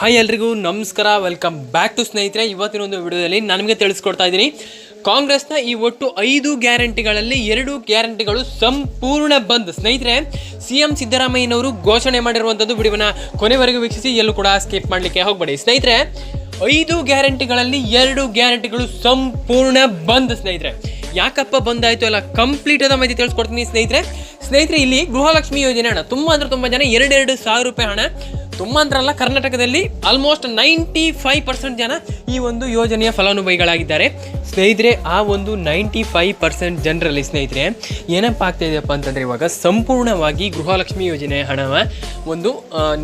Hi ಎಲ್ರಿಗೂ, ನಮಸ್ಕಾರ. Welcome back to ಸ್ನೇಹಿತರೆ, ಇವತ್ತಿನ ಒಂದು ವಿಡಿಯೋದಲ್ಲಿ ನನಗೆ ತಿಳಿಸ್ಕೊಡ್ತಾ ಇದ್ದೀನಿ. ಕಾಂಗ್ರೆಸ್ನ ಈ ಒಟ್ಟು ಐದು ಗ್ಯಾರಂಟಿಗಳಲ್ಲಿ ಎರಡು ಗ್ಯಾರಂಟಿಗಳು ಸಂಪೂರ್ಣ ಬಂದ್. ಸ್ನೇಹಿತರೆ ಸಿ ಎಂ ಸಿದ್ದರಾಮಯ್ಯನವರು ಘೋಷಣೆ ಮಾಡಿರುವಂಥದ್ದು ವಿಡಿಯೋನ ಕೊನೆವರೆಗೂ ವೀಕ್ಷಿಸಿ, ಎಲ್ಲೂ ಕೂಡ ಸ್ಕಿಪ್ ಮಾಡಲಿಕ್ಕೆ ಹೋಗಬೇಡಿ. ಸ್ನೇಹಿತರೆ, ಐದು ಗ್ಯಾರಂಟಿಗಳಲ್ಲಿ ಎರಡು ಗ್ಯಾರಂಟಿಗಳು ಸಂಪೂರ್ಣ ಬಂದ್ ಸ್ನೇಹಿತರೆ. ಯಾಕಪ್ಪ ಬಂದಾಯಿತು ಎಲ್ಲ ಕಂಪ್ಲೀಟ್ ಆದ ಮಾಹಿತಿ ತಿಳಿಸ್ಕೊಡ್ತೀನಿ ಸ್ನೇಹಿತರೆ. ಸ್ನೇಹಿತರೆ, ಇಲ್ಲಿ ಗೃಹಲಕ್ಷ್ಮಿ ಯೋಜನೆ ಹಣ ತುಂಬ ಅಂದರೆ ತುಂಬ ಜನ ಎರಡೆರಡು ಸಾವಿರ ರೂಪಾಯಿ ಹಣ ತುಂಬ ಅಂದ್ರಲ್ಲ ಕರ್ನಾಟಕದಲ್ಲಿ ಆಲ್ಮೋಸ್ಟ್ ನೈಂಟಿ ಫೈವ್ ಪರ್ಸೆಂಟ್ ಜನ ಈ ಒಂದು ಯೋಜನೆಯ ಫಲಾನುಭವಿಗಳಾಗಿದ್ದಾರೆ. ಸ್ನೇಹಿತರೆ, ಆ ಒಂದು ನೈಂಟಿ ಫೈವ್ ಪರ್ಸೆಂಟ್ ಜನರಲ್ಲಿ ಸ್ನೇಹಿತರೆ, ಏನಪ್ಪ ಆಗ್ತಾ ಇದೆಯಪ್ಪ ಅಂತಂದರೆ ಇವಾಗ ಸಂಪೂರ್ಣವಾಗಿ ಗೃಹಲಕ್ಷ್ಮಿ ಯೋಜನೆ ಹಣವ ಒಂದು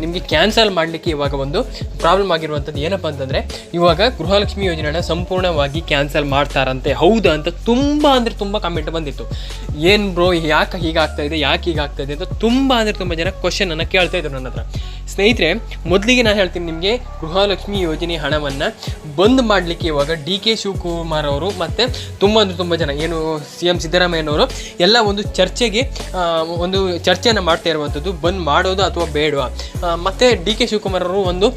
ನಿಮಗೆ ಕ್ಯಾನ್ಸಲ್ ಮಾಡಲಿಕ್ಕೆ ಇವಾಗ ಒಂದು ಪ್ರಾಬ್ಲಮ್ ಆಗಿರುವಂಥದ್ದು ಏನಪ್ಪ ಅಂತಂದರೆ, ಇವಾಗ ಗೃಹಲಕ್ಷ್ಮಿ ಯೋಜನೆ ಸಂಪೂರ್ಣವಾಗಿ ಕ್ಯಾನ್ಸಲ್ ಮಾಡ್ತಾರಂತೆ. ಹೌದಾ ಅಂತ ತುಂಬ ಅಂದರೆ ತುಂಬ ಕಮೆಂಟ್ ಬಂದಿತ್ತು. ಏನು ಬ್ರೋ ಯಾಕೆ ಹೀಗಾಗ್ತಾ ಇದೆ, ಯಾಕೆ ಹೀಗಾಗ್ತಾ ಇದೆ ಅಂತ ತುಂಬ ಅಂದರೆ ತುಂಬ ಜನ ಕ್ವಶನನ್ನು ಕೇಳ್ತಾ ಇದ್ರು ನನ್ನ ಹತ್ರ. ಸ್ನೇಹಿತರೆ ಮೊದಲಿಗೆ ನಾನು ಹೇಳ್ತೀನಿ ನಿಮಗೆ ಗೃಹಲಕ್ಷ್ಮಿ ಯೋಜನೆ ಹಣವನ್ನು ಬಂದ್ ಮಾಡಲಿಕ್ಕೆ ಇವಾಗ ಡಿ ಕೆ ಶಿವಕುಮಾರ್ ಅವರು ಮತ್ತು ತುಂಬ ಅಂದರೆ ತುಂಬ ಜನ, ಏನು ಸಿ ಎಂ ಸಿದ್ದರಾಮಯ್ಯನವರು ಎಲ್ಲ ಒಂದು ಚರ್ಚೆಗೆ ಒಂದು ಚರ್ಚೆಯನ್ನು ಮಾಡ್ತಾ ಇರುವಂಥದ್ದು ಬಂದ್ ಮಾಡೋದು ಅಥವಾ ಬೇಡವಾ? ಮತ್ತು ಡಿ ಕೆ ಶಿವಕುಮಾರ್ ಅವರು ಒಂದು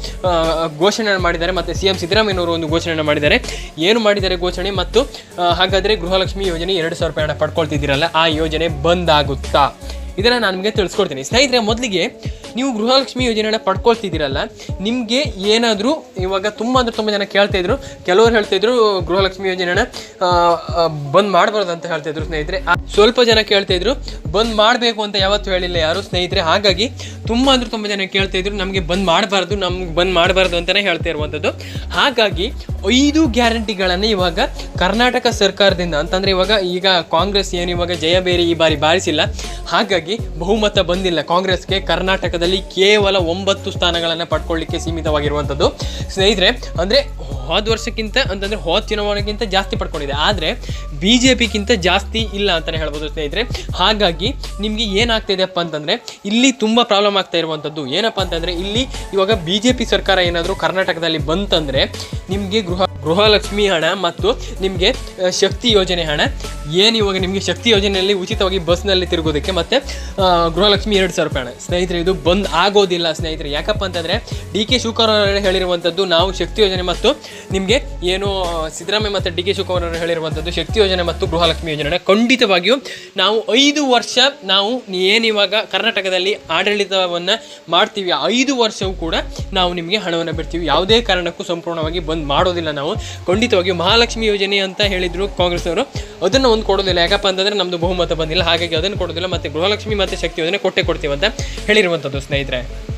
ಘೋಷಣೆಯನ್ನು ಘೋಷಣೆ ಮಾಡಿದ್ದಾರೆ ಮತ್ತು ಸಿ ಎಂ ಸಿದ್ದರಾಮಯ್ಯನವರು ಒಂದು ಘೋಷಣೆ ಮಾಡಿದ್ದಾರೆ. ಏನು ಮಾಡಿದ್ದಾರೆ ಘೋಷಣೆ? ಮತ್ತು ಹಾಗಾದರೆ ಗೃಹಲಕ್ಷ್ಮಿ ಯೋಜನೆ ಎರಡು ಸಾವಿರ ರೂಪಾಯಿ ಹಣ ಪಡ್ಕೊಳ್ತಿದ್ದೀರಲ್ಲ, ಆ ಯೋಜನೆ ಬಂದ್ ಆಗುತ್ತಾ? ಇದನ್ನು ನಾನು ನಿಮಗೆ ತಿಳಿಸ್ಕೊಡ್ತೀನಿ. ಸ್ನೇಹಿತರೆ, ಮೊದಲಿಗೆ ನೀವು ಗೃಹಲಕ್ಷ್ಮಿ ಯೋಜನೆನ ಪಡ್ಕೊಳ್ತಿದ್ದೀರಲ್ಲ, ನಿಮಗೆ ಏನಾದರೂ, ಇವಾಗ ತುಂಬ ಅಂದರೆ ತುಂಬ ಜನ ಕೇಳ್ತಾಯಿದ್ರು ಕೆಲವರು ಹೇಳ್ತಾಯಿದ್ರು ಗೃಹಲಕ್ಷ್ಮಿ ಯೋಜನೆನ ಬಂದ್ ಮಾಡಬಾರ್ದು ಅಂತ ಹೇಳ್ತಾಯಿದ್ರು ಸ್ನೇಹಿತರೆ. ಸ್ವಲ್ಪ ಜನ ಕೇಳ್ತಾ ಇದ್ರು, ಬಂದ್ ಮಾಡಬೇಕು ಅಂತ ಯಾವತ್ತೂ ಹೇಳಿಲ್ಲ ಯಾರು ಸ್ನೇಹಿತರೆ. ಹಾಗಾಗಿ ತುಂಬ ಅಂದ್ರೆ ತುಂಬ ಜನ ಕೇಳ್ತಾ ಇದ್ರು, ನಮಗೆ ಬಂದ್ ಮಾಡಬಾರ್ದು, ನಮ್ಗೆ ಬಂದ್ ಮಾಡಬಾರ್ದು ಅಂತಲೇ ಹೇಳ್ತಾ ಇರುವಂಥದ್ದು ಹಾಗಾಗಿ ಐದು ಗ್ಯಾರಂಟಿಗಳನ್ನು ಇವಾಗ ಕರ್ನಾಟಕ ಸರ್ಕಾರದಿಂದ, ಅಂತಂದರೆ ಇವಾಗ ಈಗ ಕಾಂಗ್ರೆಸ್ ಏನು ಇವಾಗ ಜಯಬೇರಿ ಈ ಬಾರಿ ಬಾರಿಸಿಲ್ಲ. ಹಾಗಾಗಿ ಬಹುಮತ ಬಂದಿಲ್ಲ ಕಾಂಗ್ರೆಸ್ಗೆ. ಕರ್ನಾಟಕದಲ್ಲಿ ಕೇವಲ ಒಂಬತ್ತು ಸ್ಥಾನಗಳನ್ನು ಪಡ್ಕೊಳ್ಳಿಕ್ಕೆ ಸೀಮಿತವಾಗಿರುವಂಥದ್ದು ಸ್ನೇಹಿತರೆ, ಅಂದರೆ ಹೋದ ವರ್ಷಕ್ಕಿಂತ ಅಂತಂದರೆ ಹೋದ ಚುನಾವಣೆಗಿಂತ ಜಾಸ್ತಿ ಪಡ್ಕೊಂಡಿದೆ. ಆದರೆ ಬಿ ಜೆ ಪಿಗಿಂತ ಜಾಸ್ತಿ ಇಲ್ಲ ಅಂತಲೇ ಹೇಳ್ಬೋದು ಸ್ನೇಹಿತರೆ. ಹಾಗಾಗಿ ನಿಮಗೆ ಏನಾಗ್ತಿದೆಯಪ್ಪ ಅಂತಂದರೆ ಇಲ್ಲಿ ತುಂಬ ಪ್ರಾಬ್ಲಮ್ ಆಗ್ತಾ ಇರುವಂಥದ್ದು ಏನಪ್ಪ ಅಂತಂದರೆ ಇಲ್ಲಿ ಇವಾಗ ಬಿ ಸರ್ಕಾರ ಏನಾದರೂ ಕರ್ನಾಟಕದಲ್ಲಿ ಬಂತಂದರೆ ನಿಮಗೆ ಗೃಹ ಗೃಹಲಕ್ಷ್ಮಿ ಹಣ ಮತ್ತು ನಿಮಗೆ ಶಕ್ತಿ ಯೋಜನೆ ಹಣ. ಏನು ಇವಾಗ ನಿಮಗೆ ಶಕ್ತಿ ಯೋಜನೆಯಲ್ಲಿ ಉಚಿತವಾಗಿ ಬಸ್ನಲ್ಲಿ ತಿರುಗೋದಕ್ಕೆ ಮತ್ತು ಗೃಹಲಕ್ಷ್ಮಿ ಎರಡು ಸಾವಿರ ರೂಪಾಯಿ ಹಣ. ಸ್ನೇಹಿತರೆ, ಇದು ಬಂದ್ ಆಗೋದಿಲ್ಲ ಸ್ನೇಹಿತರೆ. ಯಾಕಪ್ಪ ಅಂತಂದರೆ, ಡಿ ಕೆ ಶಿವಕುಮಾರ್ ಹೇಳಿರುವಂಥದ್ದು ನಾವು ಶಕ್ತಿ ಯೋಜನೆ ಮತ್ತು ನಿಮಗೆ ಏನು, ಸಿದ್ದರಾಮಯ್ಯ ಮತ್ತು ಡಿ ಕೆ ಶಿವಕುಮಾರ್ ಹೇಳಿರುವಂಥದ್ದು ಶಕ್ತಿ ಯೋಜನೆ ಮತ್ತು ಗೃಹಲಕ್ಷ್ಮಿ ಯೋಜನೆ ಖಂಡಿತವಾಗಿಯೂ ನಾವು ಐದು ವರ್ಷ ನಾವು ಏನು ಇವಾಗ ಕರ್ನಾಟಕದಲ್ಲಿ ಆಡಳಿತವನ್ನು ಮಾಡ್ತೀವಿ, ಐದು ವರ್ಷವೂ ಕೂಡ ನಾವು ನಿಮಗೆ ಹಣವನ್ನು ಬಿಡ್ತೀವಿ. ಯಾವುದೇ ಕಾರಣಕ್ಕೂ ಸಂಪೂರ್ಣವಾಗಿ ಬಂದ್ ಮಾಡೋದಿಲ್ಲ ನಾವು. ಖಂಡಿತವಾಗಿಯೂ ಮಹಾಲಕ್ಷ್ಮಿ ಯೋಜನೆ ಅಂತ ಹೇಳಿದ್ರು ಕಾಂಗ್ರೆಸ್ ಅವರು ಅದನ್ನು ಒಂದು ಕೊಡೋದಿಲ್ಲ. ಯಾಕಪ್ಪ ಅಂತಂದರೆ ನಮ್ಮದು ಬಹುಮತ ಬಂದಿಲ್ಲ. ಹಾಗಾಗಿ ಅದನ್ನು ಕೊಡೋದಿಲ್ಲ. ಮತ್ತು ಗೃಹಲಕ್ಷ್ಮಿ ಮತ್ತು ಶಕ್ತಿ ಯೋಜನೆ ಕೊಟ್ಟೆ ಕೊಡ್ತೀವಿ ಅಂತ ಹೇಳಿರುವಂಥದ್ದು ಸ್ನೇಹಿತರೆ.